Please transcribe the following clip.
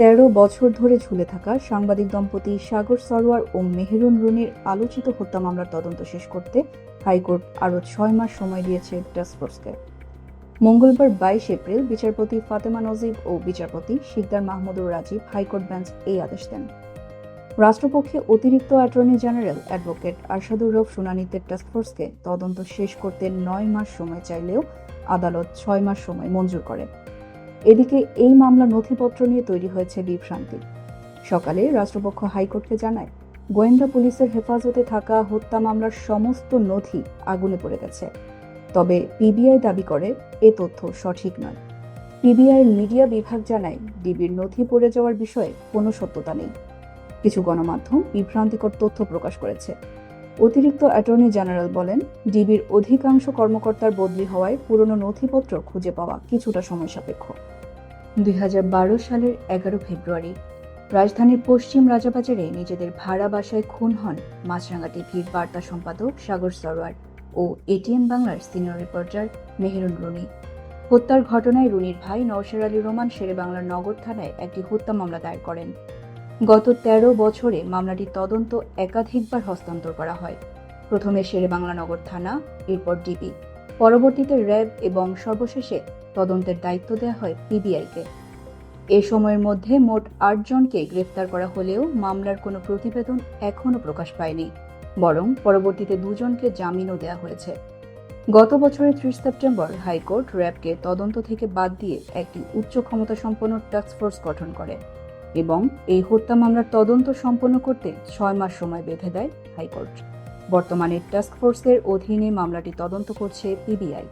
তেরো বছর ধরে ঝুলে থাকা সাংবাদিক দম্পতি সাগর সরোয়ার ও মেহেরুন রুনির আলোচিত হত্যা মামলার তদন্ত শেষ করতে হাইকোর্ট আরও ছয় মাস সময় দিয়েছে টাস্কফোর্সকে মঙ্গলবার বাইশ এপ্রিল বিচারপতি ফাতেমা নজিব ও বিচারপতি Sikder Mahmudur Rajib high court bench এই আদেশ দেন। রাষ্ট্রপক্ষে অতিরিক্ত attorney general advocate Arshadur Rauf শুনানিতে টাস্কফোর্সকে তদন্ত শেষ করতে নয় মাস সময় চাইলেও আদালত ছয় মাস সময় মঞ্জুর করে। এদিকে এই মামলা নথিপত্র নিয়ে তৈরি হয়েছে বিভ্রান্তি সকালে রাষ্ট্রপক্ষ হাইকোর্টকে জানায়, গোয়েন্দা পুলিশের হেফাজতে থাকা হত্যা মামলার সমস্ত নথি আগুনে পড়ে গেছে। তবে পিবিআই দাবি করে, এ তথ্য সঠিক নয়। পিবিআই মিডিয়া বিভাগ জানায়, ডিবির নথি পড়ে যাওয়ার বিষয়ে কোনো সত্যতা নেই। কিছু গণমাধ্যম বিভ্রান্তিকর তথ্য প্রকাশ করেছে। অতিরিক্ত অ্যাটর্নি জেনারেল বলেন, ডিবির অধিকাংশ কর্মকর্তার বদলি হওয়ায় পুরনো নথিপত্র খুঁজে পাওয়া কিছুটা সময় সাপেক্ষ। দুই হাজার বারো সালের এগারো ফেব্রুয়ারি, রাজধানীর পশ্চিম রাজাবাজারে নিজেদের ভাড়া বাসায় খুন হন মাছরাঙ্গা টিভির বার্তা সম্পাদক সাগর সরোয়ার ও এটিএম বাংলার সিনিয়র রিপোর্টার মেহেরুন রুনি। হত্যার ঘটনায় রুনির ভাই নওশের আলী রোমান শেরে বাংলার নগর থানায় একটি হত্যা মামলা দায়ের করেন। গত ১৩ বছরে মামলাটির তদন্ত একাধিকবার হস্তান্তর করা হয়। প্রথমে শেরে বাংলা নগর থানা, এরপর ডিবি। পরবর্তীতে র্যাব এবং সর্বশেষে তদন্তের দায়িত্ব দেওয়া হয় পিবিআইকে। এ সময়ের মধ্যে মোট আটজনকে গ্রেফতার করা হলেও মামলার কোনো প্রতিবেদন এখনও প্রকাশ পায়নি, বরং পরবর্তীতে দুজনকে জামিনও দেওয়া হয়েছে। গত বছরের ত্রিশ সেপ্টেম্বর হাইকোর্ট র্যাবকে তদন্ত থেকে বাদ দিয়ে একটি উচ্চ ক্ষমতা সম্পন্ন টাস্কফোর্স গঠন করে। এবং এই হত্যা মামলার তদন্ত সম্পন্ন করতে ছয় মাস সময় বেঁধে দেয় হাইকোর্ট। বর্তমানে টাস্কফোর্সের অধীনে মামলাটি তদন্ত করছে পিবিআই।